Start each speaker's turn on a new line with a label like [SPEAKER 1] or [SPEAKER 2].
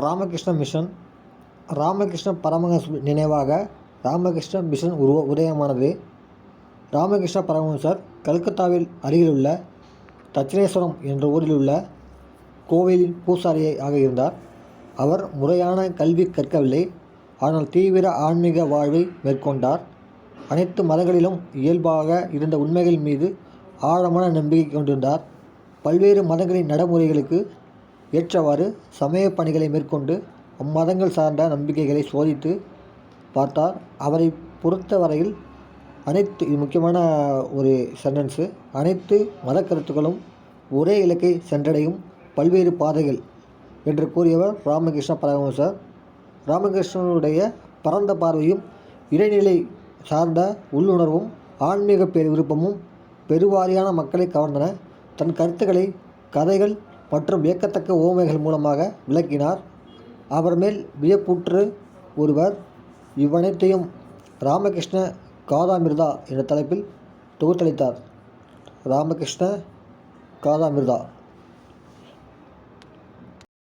[SPEAKER 1] Ramakrishna mission Ramakrishna Paramahamsa நினைவாக Ramakrishna mission உருவ உதயமானது. ராமகிருஷ்ண பரமஹம்சர் கல்கத்தாவில் அருகிலுள்ள தட்சிணேஸ்வரம் என்ற ஊரில் உள்ள கோவிலின் பூசாரியாக இருந்தார். அவர் முறையான கல்வி கற்கவில்லை ஆனால் தீவிர ஆன்மீக வாழ்வை மேற்கொண்டார். அனைத்து மதங்களிலும் இயல்பாக இருந்த உண்மைகள் மீது ஆழமான நம்பிக்கை கொண்டிருந்தார். பல்வேறு மதங்களின் நடைமுறைகளுக்கு ஏற்றவாறு சமய பணிகளை மேற்கொண்டு அம்மதங்கள் சார்ந்த நம்பிக்கைகளை சோதித்து பார்த்தார். அவரை பொறுத்தவரையில் அனைத்து இது முக்கியமான ஒரு சென்டென்ஸு அனைத்து மத கருத்துக்களும் ஒரே இலக்கை சென்றடையும் பல்வேறு பாதைகள் என்று கூறியவர் ராமகிருஷ்ண பரமஹம்சர். ராமகிருஷ்ணனுடைய பரந்த பார்வையும் இடைநிலை சார்ந்த உள்ளுணர்வும் ஆன்மீக பேர் விருப்பமும் பெருவாரியான மக்களை கவர்ந்தன. தன் கருத்துக்களை கதைகள் மற்றும் வியக்கத்தக்க உவமைகள் மூலமாக விளக்கினார். அவர் மேல் வியப்புற்று ஒருவர் இவ்வனைத்தையும் ராமகிருஷ்ண காதாமிர்தா என்ற தலைப்பில் தொகுத்தளித்தார். ராமகிருஷ்ண காதாமிர்தா